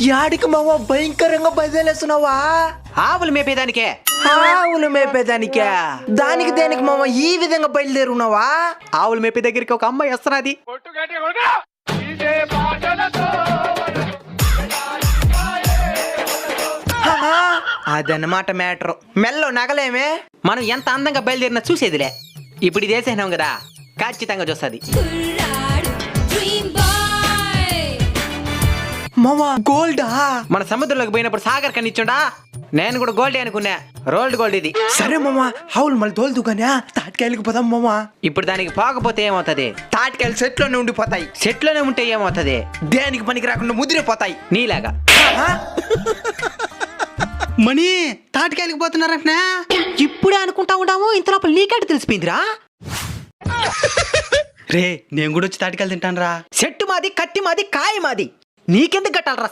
యాడికి మావా? భయంకరంగా బయలుదేరేస్తున్నావా? ఆవులు మేపేదానికే. ఆవులు మేపేదానికా. దానికి దేనికి మామ ఈ విధంగా బయలుదేరున్నావా? ఆవులు మేపే దగ్గరికి ఒక అమ్మాయి వస్తున్నది. హా, అదన్నమాట మ్యాటర్. మెల్లో నగలేమే. మనం ఎంత అందంగా బయలుదేరినా చూసేదిలే. ఇప్పుడు ఇది వేసేసినాం కదా. ఖచ్చితంగా చూస్తుంది. మామ గోల్డా? మన సముద్రంలోకి పోయినప్పుడు సాగర్ కనిచ్చుండా నేను కూడా గోల్డ్ అనుకున్నా. రోల్డ్ గోల్డ్ ఇది. సరే మామ ఆవులు మళ్ళీ తోలుతూ కానీ తాటికాయలకి పోదాం మామ ఇప్పుడు దానికి పోకపోతే ఏమవుతుంది? తాటికాయలు సెట్లోనే ఉండిపోతాయి. చెట్లోనే ఉంటే ఏమవుతుంది? దేనికి పనికి రాకుండా ముదిరిపోతాయి. నీలాగా? మణి తాటికాయలకి పోతున్నారంటనా? ఇప్పుడే అనుకుంటా ఉండాము ఇంత లోపల నీకేట తెలిసిపోయిందిరా? రే నేను కూడా వచ్చి తాటికాయలు తింటాను రా చెట్టు మాది కత్తి మాది కాయ మాది. నీకెందుకు కట్టాలరా?